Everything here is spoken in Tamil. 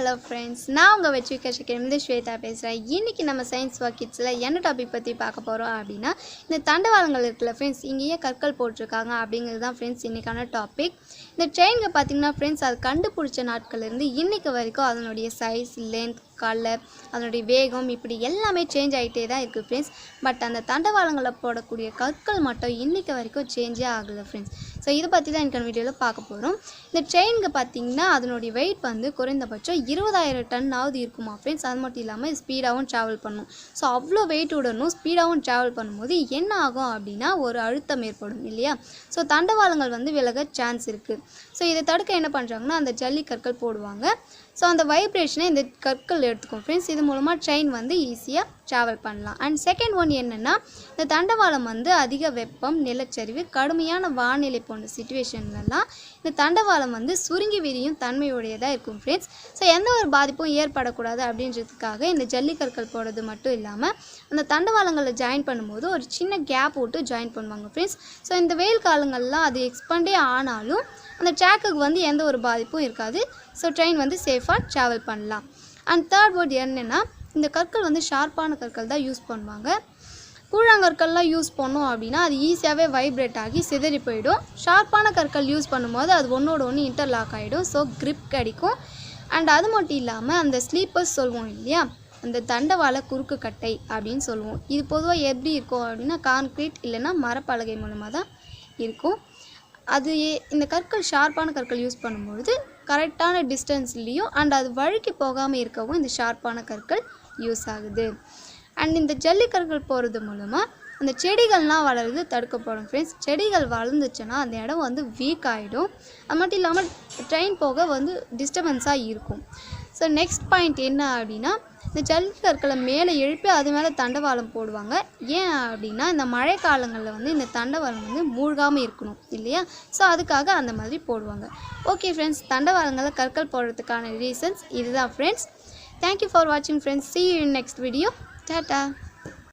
ஹலோ ஃப்ரெண்ட்ஸ் நான் உங்கள் வச்சு கஷக்கிருந்து ஸ்வேதா பேசுகிறேன் இன்றைக்கி நம்ம சயின்ஸ் வாக்கிட்ஸில் என்ன டாபிக் பற்றி பார்க்க போகிறோம் அப்படின்னா இந்த தண்டவாளங்கள் இருக்குல்ல ஃப்ரெண்ட்ஸ் இங்கேயே கற்கள் போட்டிருக்காங்க அப்படிங்கிறது தான் ஃப்ரெண்ட்ஸ் இன்றைக்கான டாபிக் இந்த ட்ரெயினுக்கு பார்த்தீங்கன்னா ஃப்ரெண்ட்ஸ் அது கண்டுபிடிச்ச நாட்கள்லேருந்து இன்றைக்கு வரைக்கும் அதனுடைய சைஸ் லென்த் கலர் அதனுடைய வேகம் இப்படி எல்லாமே சேஞ்ச் ஆகிட்டே தான் இருக்குது ஃப்ரெண்ட்ஸ் பட் அந்த தண்டவாளங்களில் போடக்கூடிய கற்கள் மட்டும் இன்றைக்கு வரைக்கும் சேஞ்சே ஆகலை ஃப்ரெண்ட்ஸ் ஸோ இதை பற்றி தான் எனக்கு வீடியோவில் பார்க்க போகிறோம் இந்த ட்ரெயினுக்கு பார்த்தீங்கன்னா அதனுடைய வெயிட் வந்து குறைந்தபட்சம் இருபதாயிரம் டன்னாவது இருக்குமா ஃப்ரெண்ட்ஸ் அது மட்டும் இல்லாமல் ஸ்பீடாகவும் ட்ராவல் பண்ணும். ஸோ அவ்வளோ வெயிட் உடனும் ஸ்பீடாகவும் ட்ராவல் பண்ணும்போது என்ன ஆகும் அப்படின்னா ஒரு அழுத்தம் ஏற்படும் இல்லையா? ஸோ தண்டவாளங்கள் வந்து விலக சான்ஸ் இருக்குது ஸோ இதை தடுக்க என்ன பண்ணுறாங்கன்னா அந்த ஜல்லி கற்கள் போடுவாங்க. ஸோ அந்த வைப்ரேஷனை இந்த கற்கள் எடுத்துக்கும். ஃப்ரெண்ட்ஸ் இது மூலமாக ட்ரெயின் வந்து ஈஸியாக ட்ராவல் பண்ணலாம். அண்ட் செகண்ட் ஒன் என்னென்னா இந்த தண்டவாளம் வந்து அதிக வெப்பம் நிலச்சரிவு கடுமையான வானிலை போன்ற சுச்சுவேஷன்லலாம் இந்த தண்டவாளம் வந்து சுருங்கி விரியும் தன்மையுடையதாக இருக்கும் ஃப்ரெண்ட்ஸ் ஸோ எந்த ஒரு பாதிப்பும் ஏற்படக்கூடாது அப்படின்றதுக்காக இந்த ஜல்லிக்கற்கள் போடுறது மட்டும் இல்லாமல் அந்த தண்டவாளங்களில் ஜாயின் பண்ணும்போது ஒரு சின்ன கேப் விட்டு ஜாயின் பண்ணுவாங்க ஃப்ரெண்ட்ஸ் ஸோ இந்த வெயில் காலங்கள்லாம் அது எக்ஸ்பண்டே ஆனாலும் அந்த ட்ராக்குக்கு வந்து எந்த ஒரு பாதிப்பும் இருக்காது. ஸோ ட்ரெயின் வந்து சேஃபாக ட்ராவல் பண்ணலாம். அண்ட் தேர்ட் வேர்ட் என்னென்னா இந்த கற்கள் வந்து ஷார்ப்பான கற்கள் தான் யூஸ் பண்ணுவாங்க. கூழாங்கற்கள்லாம் யூஸ் பண்ணோம் அப்படின்னா அது ஈஸியாகவே வைப்ரேட் ஆகி சிதறி போயிடும். ஷார்ப்பான கற்கள் யூஸ் பண்ணும்போது அது ஒன்றோட ஒன்று இன்டர்லாக் ஆகிடும் ஸோ கிரிப் கிடைக்கும். அண்ட் அது மட்டும் இல்லாமல் அந்த ஸ்லீப்பர்ஸ் சொல்லுவோம் இல்லையா? அந்த தண்டவாள குறுக்கு கட்டை அப்படின்னு சொல்லுவோம். இது பொதுவாக எப்படி இருக்கும் அப்படின்னா கான்க்ரீட் இல்லைன்னா மரப்பலகை மூலமாக தான் இருக்கும். அது ஏ- இந்த கற்கள் ஷார்ப்பான கற்கள் யூஸ் பண்ணும்பொழுது கரெக்டான டிஸ்டன்ஸ்லேயும் அண்ட் அது வழுக்கி போகாமல் இருக்கவும் இந்த ஷார்ப்பான கற்கள் யூஸ் ஆகுது. அண்ட் இந்த ஜல்லிக்கற்கள் போகிறது மூலமாக அந்த செடிகள்லாம் வளருது தடுக்கப்படும் ஃப்ரெண்ட்ஸ் செடிகள் வளர்ந்துச்சுன்னா அந்த இடம் வந்து வீக் ஆகிடும் அது மட்டும் இல்லாமல் ட்ரெயின் போக வந்து டிஸ்டர்பன்ஸாக இருக்கும். ஸோ நெக்ஸ்ட் பாயிண்ட் என்ன அப்படின்னா இந்த ஜல்லிக்கற்களை மேலே எழுப்பி அது மேலே தண்டவாளம் போடுவாங்க. ஏன் அப்படின்னா இந்த மழை காலங்களில் வந்து இந்த தண்டவாளம் வந்து மூழ்காமல் இருக்கணும் இல்லையா? ஸோ அதுக்காக அந்த மாதிரி போடுவாங்க. ஓகே ஃப்ரெண்ட்ஸ் தண்டவாளங்களில் கற்கள் போடுறதுக்கான ரீசன்ஸ் இதுதான் ஃப்ரெண்ட்ஸ் தேங்க்யூ ஃபார் வாட்சிங் friends see you next video tata